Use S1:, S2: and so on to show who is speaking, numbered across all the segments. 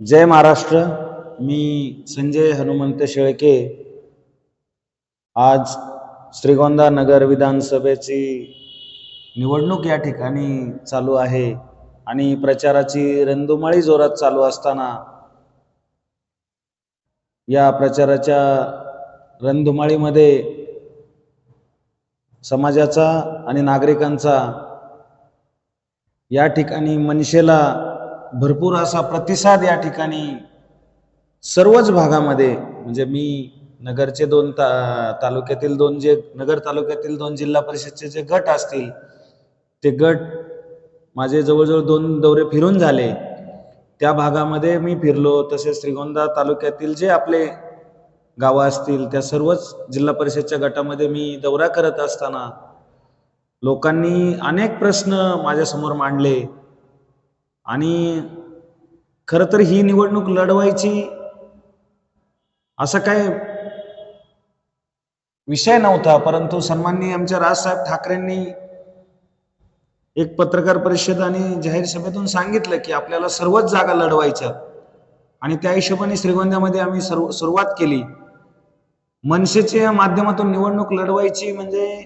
S1: जय महाराष्ट्र. मी संजय हनुमंत शेळके. आज श्रीगोंदा नगर विधानसभेची निवडणूक या ठिकाणी चालू आहे आणि प्रचाराची रंधुमाळी जोरात चालू असताना या प्रचाराच्या रंदुमाळीमध्ये समाजाचा आणि नागरिकांचा या ठिकाणी मनशेला भरपूर असा प्रतिसाद या ठिकाणी सर्वच भागामध्ये म्हणजे मी नगरचे दोन ता तालुक्यातील दोन जे नगर तालुक्यातील दोन जिल्हा परिषदचे जे गट असतील ते गट माझे जवळजवळ दोन दौरे फिरून झाले. त्या भागामध्ये मी फिरलो तसेच श्रीगोंदा तालुक्यातील जे आपले गावं असतील त्या सर्वच जिल्हा परिषदच्या गटामध्ये मी दौरा करत असताना लोकांनी अनेक प्रश्न माझ्यासमोर मांडले. आणि खरं तर ही निवडणूक लढवायची असा काय विषय नव्हता परंतु सन्माननीय आमच्या राजसाहेब ठाकरेंनी एक पत्रकार परिषद आणि जाहीर सभेतून सांगितलं की आपल्याला सर्वच जागा लढवायच्या आणि त्या हिशोबाने श्रीगोंद्यामध्ये आम्ही सर्व सुरुवात केली. मनसेच्या माध्यमातून निवडणूक लढवायची म्हणजे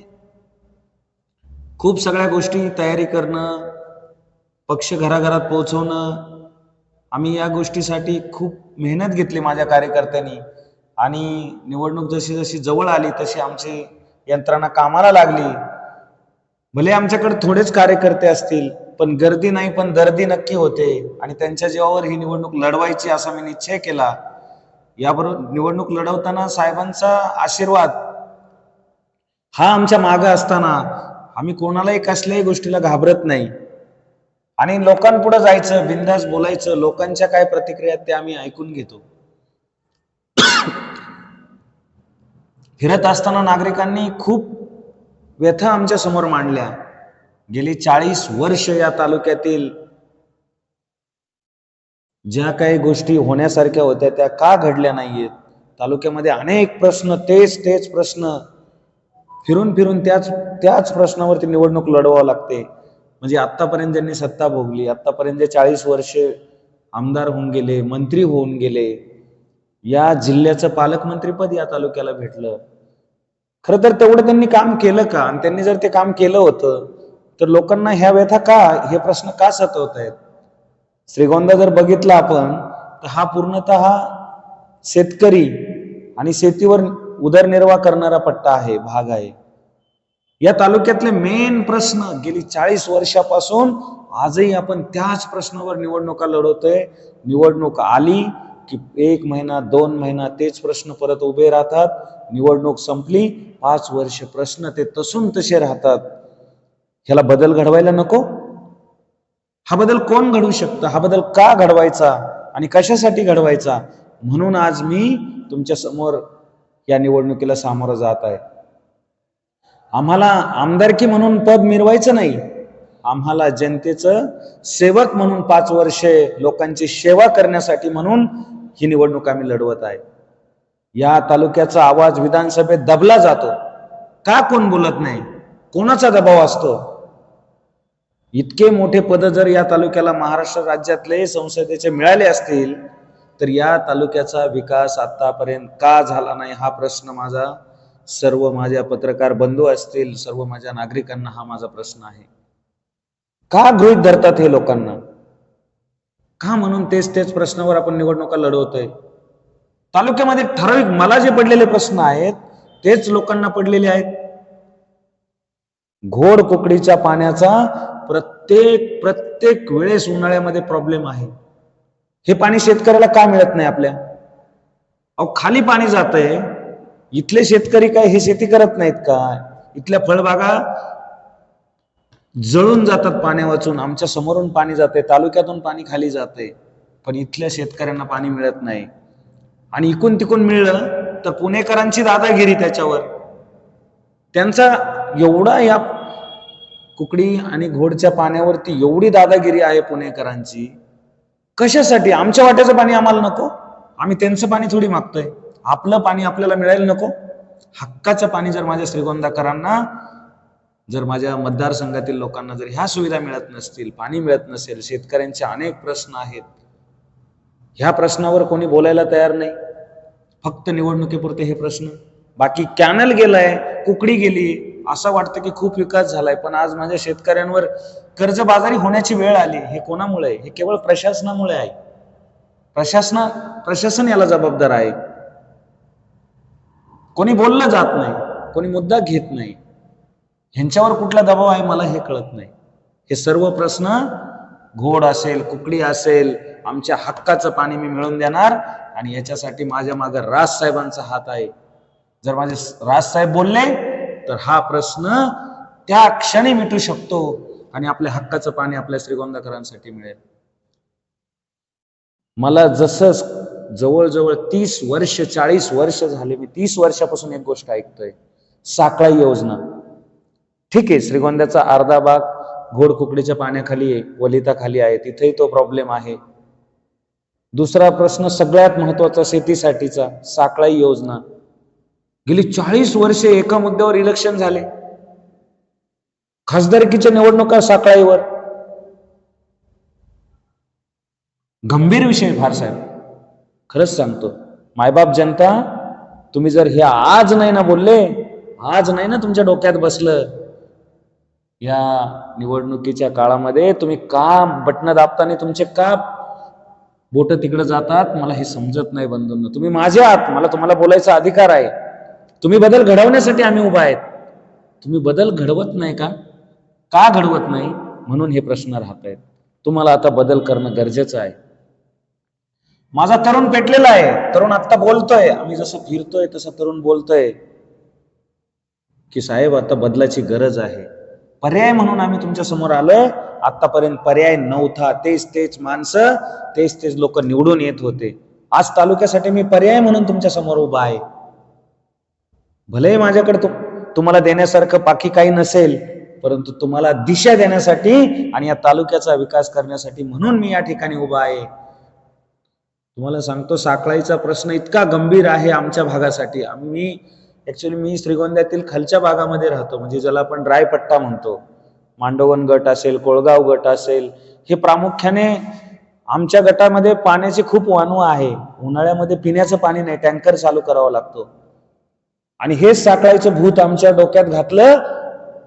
S1: खूप सगळ्या गोष्टी तयारी करणं पक्ष घराघरात पोहोचवणं. आम्ही या गोष्टीसाठी खूप मेहनत घेतली माझ्या कार्यकर्त्यांनी. आणि निवडणूक जशी जशी जवळ आली तशी आमची यंत्रणा कामाला लागली. भले आमच्याकडे थोडेच कार्यकर्ते असतील पण गर्दी नाही पण दर्दी नक्की होते. आणि त्यांच्या जीवावर ही निवडणूक लढवायची असा मी निश्चय केला. याबरोबर निवडणूक लढवताना साहेबांचा आशीर्वाद. हा आमच्या मागं असताना आम्ही कोणालाही कसल्याही गोष्टीला घाबरत नाही. आणि लोकांपुढे जायचं बिंदास बोलायचं लोकांच्या काय प्रतिक्रिया ते आम्ही ऐकून घेतो. फिरत असताना नागरिकांनी खूप व्यथा आमच्यासमोर मांडल्या. गेली चाळीस वर्ष या तालुक्यातील ज्या काही गोष्टी होण्यासारख्या होत्या त्या का घडल्या नाहीयेत? तालुक्यामध्ये अनेक प्रश्न तेच तेच प्रश्न फिरून फिरून त्याच त्याच प्रश्नावरती निवडणूक लढवावं लागते. म्हणजे आतापर्यंत ज्यांनी सत्ता भोगली आतापर्यंत जे चाळीस वर्ष आमदार होऊन गेले मंत्री होऊन गेले या जिल्ह्याचं पालकमंत्रीपद या तालुक्याला भेटलं. खरं तर तेवढं त्यांनी काम केलं का? आणि त्यांनी जर ते काम केलं होतं तर लोकांना ह्या व्यथा का हे प्रश्न का सतवत आहेत? श्रीगोंदा जर बघितला आपण तर हा पूर्णतः शेतकरी आणि शेतीवर उदरनिर्वाह करणारा पट्टा आहे भाग आहे. या तालुक्यातले मेन प्रश्न गेली चाळीस वर्षापासून आजही आपण त्याच प्रश्नावर निवडणुका लढवतोय. निवडणूक आली की एक महिना दोन महिना तेच प्रश्न परत उभे राहतात. निवडणूक संपली पाच वर्ष प्रश्न ते तसून तसे राहतात. ह्याला बदल घडवायला नको. हा बदल कोण घडवू शकतं? हा बदल का घडवायचा आणि कशासाठी घडवायचा? म्हणून आज मी तुमच्यासमोर या निवडणुकीला सामोरं जात आहे. आम्हाला आमदारकी म्हणून पद मिरवायचं नाही. आम्हाला जनतेचं सेवक म्हणून पाच वर्षे लोकांची सेवा करण्यासाठी म्हणून ही निवडणूक आम्ही लढवत आहे. या तालुक्याचा आवाज विधानसभेत दबला जातो. का कोण बोलत नाही? कोणाचा दबाव असतो? इतके मोठे पद जर या तालुक्याला महाराष्ट्र राज्यातले संसदेचे मिळाले असतील तर या तालुक्याचा विकास आतापर्यंत का झाला नाही हा प्रश्न माझा सर्व माझ्या पत्रकार बंधू असतील सर्व माझ्या नागरिकांना हा माझा प्रश्न आहे. का गृहित धरतात हे लोकांना? का म्हणून तेच तेच प्रश्नावर आपण निवडणुका लढवतोय? तालुक्यामध्ये ठराविक मला जे पडलेले प्रश्न आहेत तेच लोकांना पडलेले आहेत. घोड कुकडीच्या पाण्याचा प्रत्येक प्रत्येक वेळेस उन्हाळ्यामध्ये प्रॉब्लेम आहे. हे पाणी शेतकऱ्याला का मिळत नाही आपल्या? अहो खाली पाणी जातंय इथले शेतकरी काय हे शेती करत नाहीत का इथल्या फळबागा जळून जातात पाण्या वाचून आमच्या समोरून पाणी जाते तालुक्यातून पाणी खाली जाते पण इथल्या शेतकऱ्यांना पाणी मिळत नाही. आणि इकून तिकून मिळलं तर पुणेकरांची दादागिरी त्याच्यावर. त्यांचा एवढा या कुकडी आणि घोडच्या पाण्यावरती एवढी दादागिरी आहे पुणेकरांची. कशासाठी? आमच्या वाट्याचं पाणी आम्हाला नको. आम्ही त्यांचं पाणी थोडी मागतोय. आपलं पाणी आपल्याला मिळायला नको. हक्काचं पाणी जर माझ्या श्रीगोंदाकरांना जर माझ्या मतदारसंघातील लोकांना जर ह्या सुविधा मिळत नसतील पाणी मिळत नसेल शेतकऱ्यांचे अनेक प्रश्न आहेत. ह्या प्रश्नावर कोणी बोलायला तयार नाही. फक्त निवडणुकीपुरते हे प्रश्न. बाकी कॅनल गेलाय कुकडी गेली असं वाटतं की खूप विकास झालाय पण आज माझ्या शेतकऱ्यांवर कर्जबाजारी होण्याची वेळ आली. हे कोणामुळे? आहे? हे केवळ प्रशासनामुळे आहे. प्रशासना प्रशासन याला जबाबदार आहे. कोणी बोललं जात नाही कोणी मुद्दा घेत नाही. ह्यांच्यावर कुठला दबाव आहे मला हे कळत नाही. हे सर्व प्रश्न घोड असेल कुकडी असेल आमच्या हक्काचं पाणी मी मिळवून देणार आणि याच्यासाठी माझ्या मागे राज साहेबांचा हात आहे. जर माझे राज साहेब बोलले तर हा प्रश्न त्या क्षणी मिटू शकतो आणि आपल्या हक्काचं पाणी आपल्या श्रीगोंदाकरांसाठी मिळेल. मला जसं जवळजवळ तीस वर्ष चाळीस वर्ष झाले मी तीस वर्षापासून एक गोष्ट ऐकतोय. साकळाई योजना. ठीक आहे श्रीगोंद्याचा अर्धा भाग घोडकुकडीच्या पाण्याखाली आहे वलिताखाली आहे तिथेही तो प्रॉब्लेम आहे. दुसरा प्रश्न सगळ्यात महत्त्वाचा शेतीसाठीचा साकळाई योजना. गेली चाळीस वर्षे एका मुद्द्यावर इलेक्शन झाले. खासदारकीच्या निवडणुका साकळाईवर गंभीर विषय फार साहेब. खरंच सांगतो. मायबाप जनता तुम्ही जर हे आज नाही ना बोलले आज नाही ना तुमच्या डोक्यात बसलं या निवडणुकीच्या काळामध्ये तुम्ही का बटणं दाबताना तुमचे का बोट तिकडे जातात मला हे समजत नाही बंधूंनो. तुम्ही माझे आहात मला तुम्हाला बोलायचा अधिकार आहे. तुम्ही बदल घडवण्यासाठी आम्ही उभा आहेत. तुम्ही बदल घडवत नाही का? का घडवत नाही? म्हणून हे प्रश्न राहत आहेत तुम्हाला आता बदल करणं गरजेचं आहे. माझा तरुण पेटलेला आहे. तरुण आता बोलतोय. आम्ही जसं फिरतोय तसं तरुण बोलतोय की साहेब आता बदलाची गरज आहे. पर्याय म्हणून आम्ही तुमच्यासमोर आलोय. आतापर्यंत पर्याय नव्हता. तेच तेच माणसं तेच तेच लोक निवडून येत होते. आज तालुक्यासाठी मी पर्याय म्हणून तुमच्यासमोर उभा आहे. भले माझ्याकडे तु, तुम्हाला देण्यासारखं बाकी काही नसेल परंतु तुम्हाला दिशा देण्यासाठी आणि या तालुक्याचा विकास करण्यासाठी म्हणून मी या ठिकाणी उभा आहे. तुम्हाला सांगतो साखळाईचा प्रश्न इतका गंभीर आहे आमच्या भागासाठी. आम्ही ॲक्च्युली मी श्रीगोंद्यातील खालच्या भागामध्ये राहतो. म्हणजे ज्याला आपण रायपट्टा म्हणतो. मांडवण गट असेल कोळगाव गट असेल हे प्रामुख्याने आमच्या गटामध्ये पाण्याची खूप वानू आहे. उन्हाळ्यामध्ये पिण्याचं पाणी नाही टँकर चालू करावा लागतो. आणि हेच साकळाईचं भूत आमच्या डोक्यात घातलं.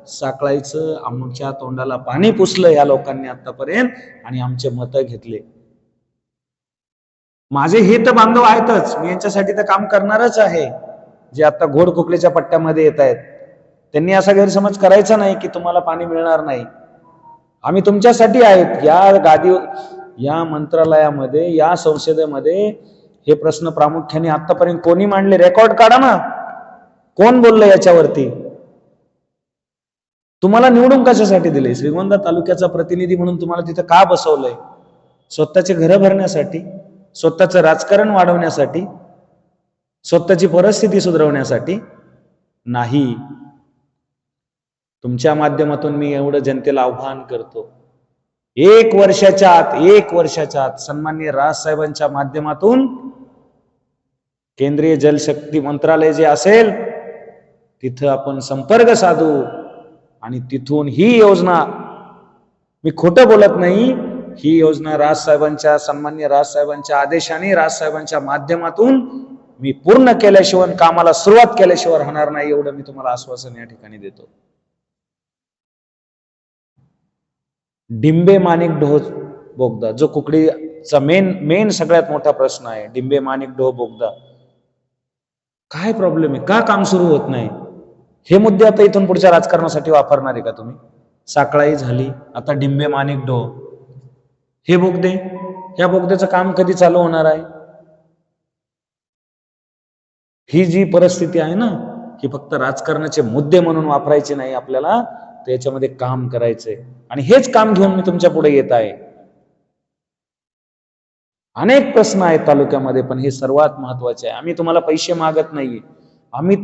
S1: साकळाईचं आमच्या तोंडाला पाणी पुसलं या लोकांनी आतापर्यंत आणि आमचे मत घेतले. माझे हित बांधव आहेतच. मी यांच्यासाठी तर काम करणारच आहे. जे आता घोड कुकलीच्या पट्ट्यामध्ये येत आहेत. त्यांनी असा गैरसमज करायचा नाही की तुम्हाला पाणी मिळणार नाही. आम्ही तुमच्यासाठी आहेत. या गादी या मंत्रालयामध्ये या संसदेमध्ये हे प्रश्न प्रामुख्याने आतापर्यंत कोणी मांडले? रेकॉर्ड काढा ना. कोण बोललं याच्यावरती? तुम्हाला निवडून कशासाठी दिले श्रीगोंदा तालुक्याचा प्रतिनिधी म्हणून तुम्हाला तिथं का बसवलंय? स्वतःचे घरं भरण्यासाठी? स्वतःचं राजकारण वाढवण्यासाठी स्वतःची परिस्थिती सुधारवण्यासाठी नाही. तुमच्या माध्यमातून मी एवढं जनतेला आव्हान करतो. एक वर्षाच्या आत एक वर्षाच्या आत सन्मान्य राजसाहेबांच्या माध्यमातून केंद्रीय जलशक्ती मंत्रालय जे असेल तिथं आपण संपर्क साधू आणि तिथून ही योजना मी खोटं बोलत नाही ही योजना राजसाहेबांच्या सन्मान्य राजसाहेबांच्या आदेशाने राजसाहेबांच्या माध्यमातून मी पूर्ण केल्याशिवाय कामाला सुरुवात केल्याशिवाय राहणार नाही एवढं मी तुम्हाला आश्वासन या ठिकाणी देतो. डिंबे माणिक ढोह बोगदा जो कुकडीचा मेन मेन सगळ्यात मोठा प्रश्न आहे. डिंबे माणिक ढोह बोगदा. काय प्रॉब्लेम आहे? का काम सुरू होत नाही? हे मुद्दे आता इथून पुढच्या राजकारणासाठी वापरणार आहे का तुम्ही? साकळाई झाली. आता डिंबे माणिक ढोह. हे बोगदे या बोगद्याचं काम कधी चालू होणार आहे? ही जी परिस्थिती आहे ना ही फक्त राजकारणाचे मुद्दे म्हणून वापरायचे नाही आपल्याला त्याच्यामध्ये काम करायचंय. आणि हेच काम घेऊन मी तुमच्यापुढे येत आहे. अनेक प्रश्न आहेत तालुक्यामध्ये पण हे सर्वात महत्त्वाचे आहे. आम्ही तुम्हाला पैसे मागत नाहीये. आम्ही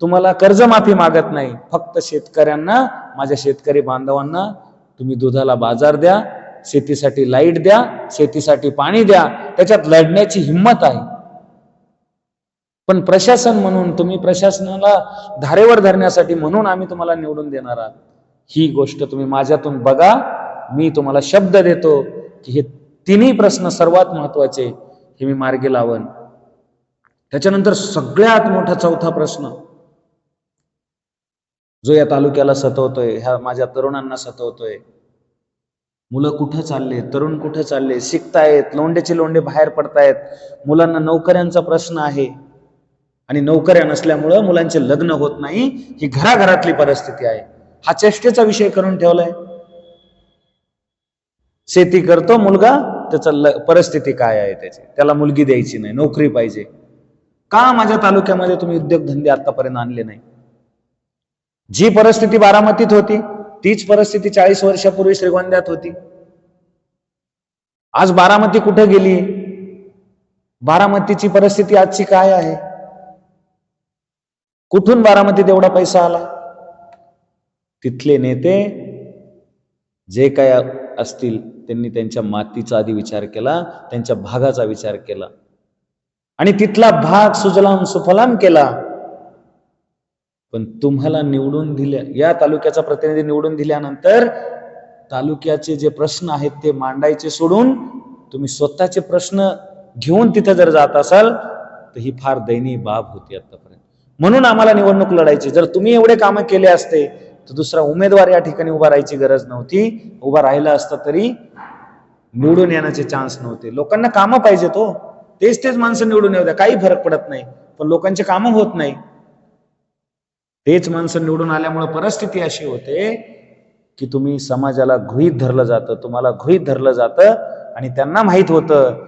S1: तुम्हाला कर्जमाफी मागत नाही. फक्त शेतकऱ्यांना माझ्या शेतकरी बांधवांना तुम्ही दुधाला बाजार द्या. शेतीसाठी लाइट द्या शेतीसाठी पाणी द्या त्याच्यात लढण्याची हिंमत आहे. पण प्रशासन म्हणून तुम्ही प्रशासनाला धारेवर धरण्यासाठी म्हणून आम्ही तुम्हाला निवडून देणार आहात. ही गोष्ट तुम्ही माझ्यातून बघा मी तुम्हाला शब्द देतो की हे तिन्ही प्रश्न सर्वात महत्त्वाचे हे मी मार्गी लावन. त्याच्यानंतर सगळ्यात मोठा चौथा प्रश्न जो या तालुक्याला सतवतोय ह्या माझ्या तरुणांना सतवतोय मुलं कुठं चालले तरुण कुठं चालले शिकतायत लोंडेचे लोंडे बाहेर पडतायत. मुलांना नोकऱ्यांचा प्रश्न आहे. आणि नोकऱ्या नसल्यामुळं मुलांचे लग्न होत नाही. ही घराघरातली परिस्थिती आहे. हा चेष्टेचा विषय करून ठेवलाय. शेती करतो मुलगा त्याचा परिस्थिती काय आहे त्याची? त्याला मुलगी द्यायची नाही नोकरी पाहिजे. का माझ्या तालुक्यामध्ये तुम्ही उद्योगधंदे आतापर्यंत आणले नाही? जी परिस्थिती बारामतीत होती तीच परिस्थिती चाळीस वर्षापूर्वी श्रीगोंद्यात होती. आज बारामती कुठे गेली बारामतीची परिस्थिती आजची काय आहे? कुठून बारामतीत एवढा पैसा आला? तिथले नेते जे काय असतील त्यांनी त्यांच्या मातीचा आधी विचार केला त्यांच्या भागाचा विचार केला. आणि तिथला भाग सुजलाम सुफलाम केला. पण तुम्हाला निवडून दिल्या या तालुक्याचा प्रतिनिधी निवडून दिल्यानंतर तालुक्याचे जे प्रश्न आहेत ते मांडायचे सोडून तुम्ही स्वतःचे प्रश्न घेऊन तिथं जर जात असाल तर ही फार दयनीय बाब होती आतापर्यंत. म्हणून आम्हाला निवडणूक लढायची. जर तुम्ही एवढे कामं केले असते तर दुसरा उमेदवार या ठिकाणी उभा राहायची गरज नव्हती. उभा राहिला असता तरी निवडून येण्याचे चान्स नव्हते. लोकांना कामं पाहिजे तो हो. तेच तेच माणसं निवडून येऊ द्या. काही फरक पडत नाही. पण लोकांचे कामं होत नाही. तेच माणसं निवडून आल्यामुळे परिस्थिती अशी होते की तुम्ही समाजाला गृहीत धरलं जातं तुम्हाला गृहीत धरलं जातं आणि त्यांना माहीत होतं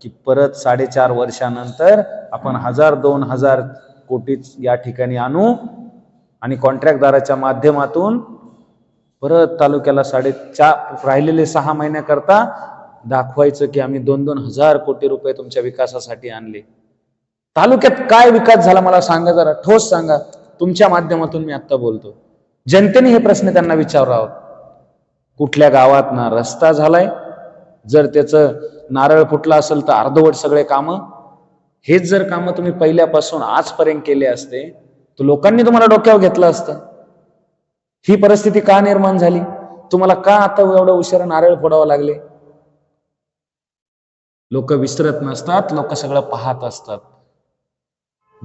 S1: की परत साडेचार वर्षानंतर आपण हजार दोन हजार कोटी या ठिकाणी आणू आणि कॉन्ट्रॅक्टदाराच्या माध्यमातून परत तालुक्याला साडेचार राहिलेले सहा महिन्याकरता दाखवायचं की आम्ही दोन दोन हजार कोटी रुपये तुमच्या विकासासाठी आणले. तालुक्यात काय विकास झाला मला सांगा जरा ठोस सांगा. तुमच्या माध्यमातून मी आत्ता बोलतो. जनतेने हे प्रश्न त्यांना विचारावं. कुठल्या गावात ना रस्ता झालाय? जर त्याचं नारळ फुटला असेल तर अर्धवट सगळे कामं. हेच जर कामं तुम्ही पहिल्यापासून आजपर्यंत केले असते तर लोकांनी तुम्हाला डोक्यावर घेतलं असतं. ही परिस्थिती का निर्माण झाली? तुम्हाला का आता एवढं उशिरा नारळ फोडावं लागले? लोक विसरत नसतात लोक सगळं पाहत असतात.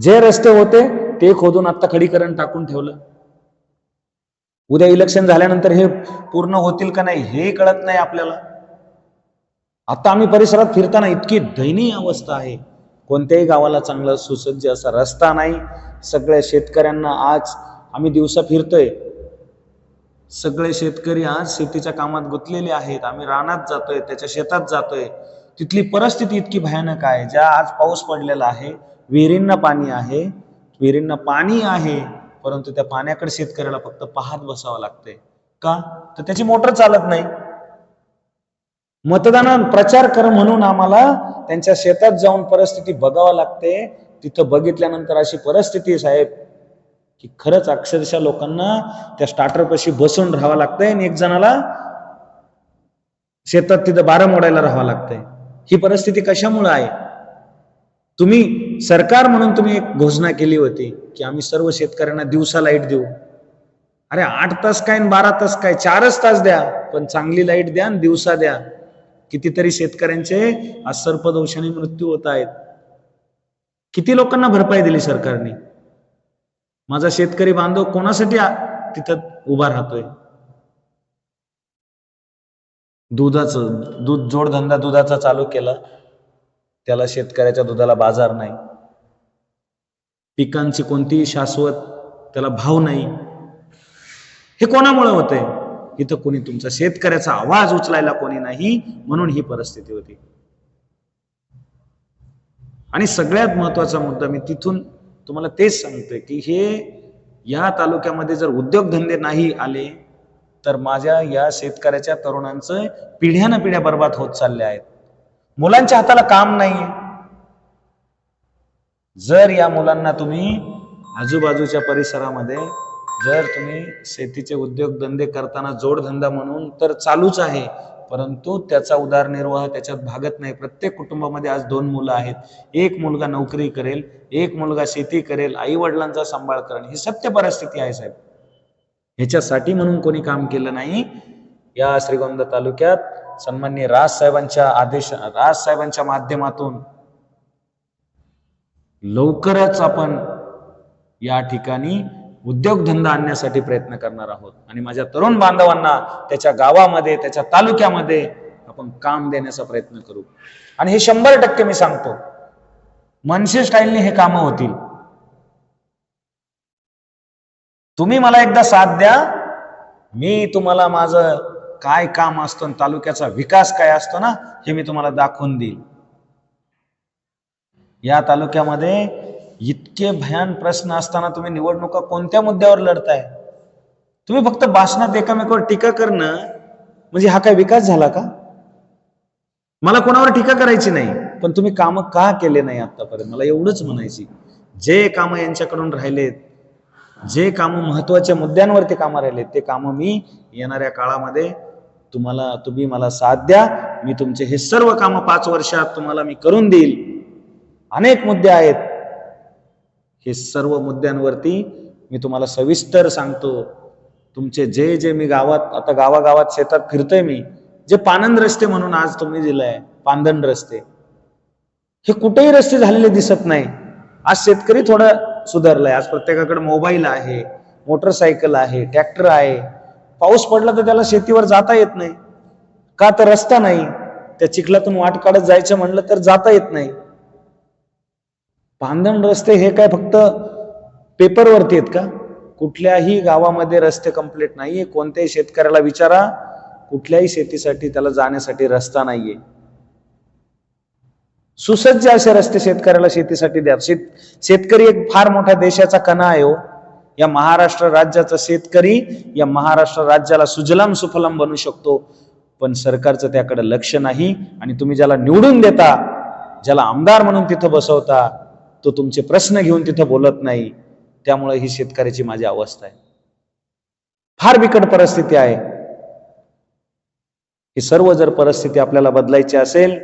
S1: जे रस्ते होते ते खोदून आता खडीकरण टाकून ठेवलं. उद्या इलेक्शन झाल्यानंतर हे पूर्ण होतील का नाही हे कळत नाही आपल्याला. आता आम्ही परिसरात फिरताना इतकी दयनीय अवस्था आहे. कोणत्याही गावाला चांगला सुसज्ज असा रस्ता नाही. सगळ्या शेतकऱ्यांना आज आम्ही दिवसा फिरतोय. सगळे शेतकरी आज शेतीच्या कामात गुंतलेले आहेत. आम्ही रानात जातोय त्याच्या शेतात जातोय. तिथली परिस्थिती इतकी भयानक आहे. ज्या आज पाऊस पडलेला आहे विहिरींना पाणी आहे विहिरींना पाणी आहे परंतु त्या पाण्याकडे शेतकऱ्याला फक्त पाहत बसावं लागतंय. का? तर त्याची मोटर चालत नाही. मतदान प्रचार कर म्हणून आम्हाला त्यांच्या शेतात जाऊन परिस्थिती बघावं लागते. तिथं बघितल्यानंतर अशी परिस्थिती आहे साहेब की खरंच अक्षरशः लोकांना त्या स्टार्टरपाशी बसून राहावं लागतंय आणि एक जणाला शेतात तिथं बारा मोडायला राहावं लागतंय. ही परिस्थिती कशामुळे आहे? तुम्ही सरकार म्हणून तुम्ही एक घोषणा केली होती की आम्ही सर्व शेतकऱ्यांना दिवसा लाइट देऊ. अरे आठ तास काय बारा तास काय? चारच तास द्या पण चांगली लाइट द्या आणि दिवसा द्या. कितीतरी शेतकऱ्यांचे आज सर्पदोषाने मृत्यू होत आहेत. किती लोकांना भरपाई दिली सरकारने? माझा शेतकरी बांधव कोणासाठी तिथं उभा राहतोय? दुधाचं दूध जोडधंदा दुधाचा चालू केला. त्याला शेतकऱ्याच्या दुधाला बाजार नाही. पिकांची कोणतीही शाश्वत त्याला भाव नाही. हे कोणामुळे होतंय? इथं कोणी तुमचा शेतकऱ्याचा आवाज उचलायला कोणी नाही म्हणून ही परिस्थिती होती. आणि सगळ्यात महत्त्वाचा मुद्दा मी तिथून तुम्हाला तेच सांगतोय की हे या तालुक्यामध्ये जर उद्योगधंदे नाही आले तर माझ्या या शेतकऱ्याच्या तरुणांचं पिढ्यानं पिढ्या बर्बाद होत चालल्या आहेत. मुलांच्या हाताला काम नाहीये. जर या मुलांना तुम्ही आजूबाजूच्या परिसरामध्ये जर तुम्ही शेतीचे उद्योगधंदे करताना जोडधंदा म्हणून तर चालूच आहे परंतु त्याचा उदारनिर्वाह त्याच्यात भागत नाही. प्रत्येक कुटुंबामध्ये आज दोन मुलं आहेत. एक मुलगा नोकरी करेल एक मुलगा शेती करेल आई वडिलांचा सांभाळ करेल ही सत्य परिस्थिती आहे साहेब. ह्याच्यासाठी म्हणून कोणी काम केलं नाही. या श्रीगोंदा तालुक्यात सन्माननीय राज साहेबांच्या आदेश राज साहेबांच्या माध्यमातून लवकरच आपण या ठिकाणी उद्योगधंदा आणण्यासाठी प्रयत्न करणार आहोत. आणि माझ्या तरुण बांधवांना त्याच्या गावामध्ये त्याच्या तालुक्यामध्ये आपण काम देण्याचा प्रयत्न करू. आणि हे शंभर टक्के मी सांगतो मनसे स्टाईलने हे कामं होतील. तुम्ही मला एकदा साथ द्या मी तुम्हाला माझं काय काम असतं आणि तालुक्याचा विकास काय असतो ना हे मी तुम्हाला दाखवून देईल. या तालुक्यामध्ये इतके भयान प्रश्न असताना तुम्ही निवडणुका कोणत्या मुद्द्यावर लढताय? तुम्ही फक्त भाषणात एकामेकावर टीका करणं म्हणजे हा काय विकास झाला का? मला कोणावर टीका करायची नाही पण तुम्ही कामं का केले नाही आतापर्यंत? मला एवढंच म्हणायची. जे कामं यांच्याकडून राहिलेत जे कामं महत्त्वाच्या मुद्द्यांवरती कामं राहिलेत ते कामं मी येणाऱ्या काळामध्ये तुम्हाला तुम्ही मला साथ द्या. मी तुमचे हे सर्व कामं पाच वर्षात तुम्हाला मी करून देईल. अनेक मुद्दे आहेत. हे सर्व मुद्द्यांवरती मी तुम्हाला सविस्तर सांगतो. तुमचे जे जे मी गावात आता गावागावात शेतात फिरतोय मी जे पानंद रस्ते म्हणून आज तुम्ही दिलंय पांदन रस्ते. हे कुठेही रस्ते झालेले दिसत नाही. आज शेतकरी थोडं सुधारलाय. आज प्रत्येकाकडे मोबाईल आहे मोटरसायकल आहे ट्रॅक्टर आहे. पाऊस पडला तर त्याला शेतीवर जाता येत नाही. का तर रस्ता नाही. त्या चिखलातून वाट काढत जायचं म्हणलं तर जाता येत नाही. पांदण रस्ते हे काय फक्त पेपरवरती आहेत का? कुठल्याही गावामध्ये रस्ते कंप्लीट नाहीये. कोणत्याही शेतकऱ्याला विचारा कुठल्याही शेतीसाठी त्याला जाण्यासाठी रस्ता नाहीये. सुसज्ज असे रस्ते शेतकऱ्याला शेतीसाठी द्या. शेत शेतकरी एक फार मोठा देशाचा कणा आहे हो. या महाराष्ट्र राज्याचा शेतकरी या महाराष्ट्र राज्याला सुजलाम सुफलाम बनू शकतो. पण सरकारचं त्याकडे लक्ष नाही आणि तुम्ही ज्याला निवडून देता ज्याला आमदार म्हणून तिथं बसवता तो तुमचे प्रश्न घेऊन तिथं बोलत नाही. त्यामुळे ही शेतकऱ्याची माझी अवस्था आहे. फार बिकट परिस्थिती आहे. ही सर्व जर परिस्थिती आपल्याला बदलायची असेल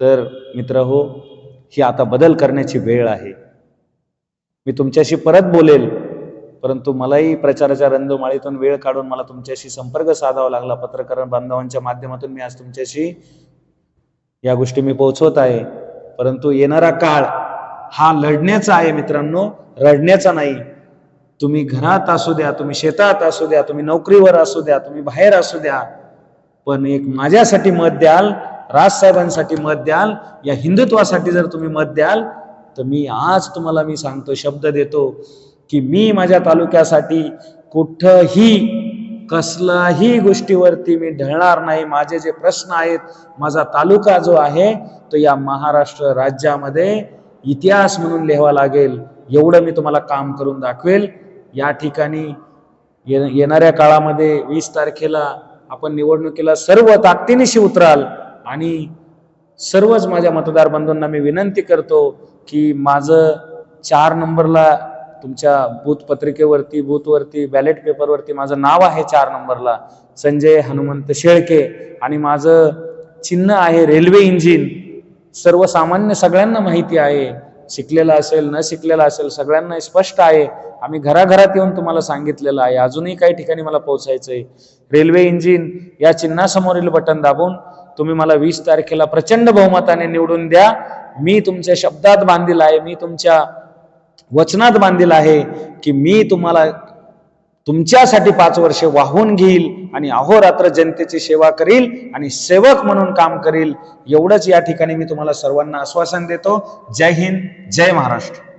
S1: तर मित्र हो ही आता बदल करण्याची वेळ आहे. मी तुमच्याशी परत बोलेल. परंतु मलाही प्रचाराच्या रंगमाळीतून वेळ काढून मला तुमच्याशी संपर्क साधावा लागला. पत्रकार बांधवांच्या माध्यमातून मी आज तुमच्याशी या गोष्टी मी पोहोचवत आहे. परंतु येणारा काळ हा लढण्याचा आहे मित्रांनो. रडण्याचा नाही. तुम्ही घरात असू द्या तुम्ही शेतात असू द्या तुम्ही नोकरीवर असू द्या तुम्ही बाहेर असू द्या पण एक माझ्यासाठी मत द्याल राजसाहेबांसाठी मत द्याल या हिंदुत्वासाठी जर तुम्ही मत द्याल तर मी आज तुम्हाला मी सांगतो शब्द देतो. की मी माझ्या तालुक्यासाठी कुठंही कसलाही गोष्टीवरती मी ढळणार नाही. माझे जे प्रश्न आहेत माझा तालुका जो आहे तो या महाराष्ट्र राज्यामध्ये इतिहास म्हणून लिहावा लागेल. एवढं मी तुम्हाला काम करून दाखवेल. या ठिकाणी ये येणाऱ्या काळामध्ये वीस तारखेला आपण निवडणुकीला सर्व ताकदीनिशी उतराल आणि सर्वच माझ्या मतदार बंधूंना मी विनंती करतो की माझं चार नंबरला तुमच्या बूथ पत्रिकेवरती बूथवरती बॅलेट पेपरवरती माझं नाव आहे चार नंबरला. संजय हनुमंत शेळके. आणि माझं चिन्ह आहे रेल्वे इंजिन सर्वसामान्य सगळ्यांना माहिती आहे. शिकलेला असेल न शिकलेला असेल सगळ्यांना स्पष्ट आहे. आम्ही घराघरात येऊन तुम्हाला सांगितलेलं आहे. अजूनही काही ठिकाणी मला पोहोचायचं आहे रेल्वे इंजिन या चिन्हासमोरील बटन दाबून तुम्ही मला वीस तारखेला प्रचंड बहुमताने निवडून द्या. मी तुमच्या शब्दात बांधील आहे. मी तुमच्या वचनात बांधील आहे की मी तुम्हाला तुमच्यासाठी पाच वर्षे वाहून घेईल आणि अहोरात्र जनतेची सेवा करील आणि सेवक म्हणून काम करील. एवढंच या ठिकाणी मी तुम्हाला सर्वांना आश्वासन देतो. जय हिंद जय महाराष्ट्र.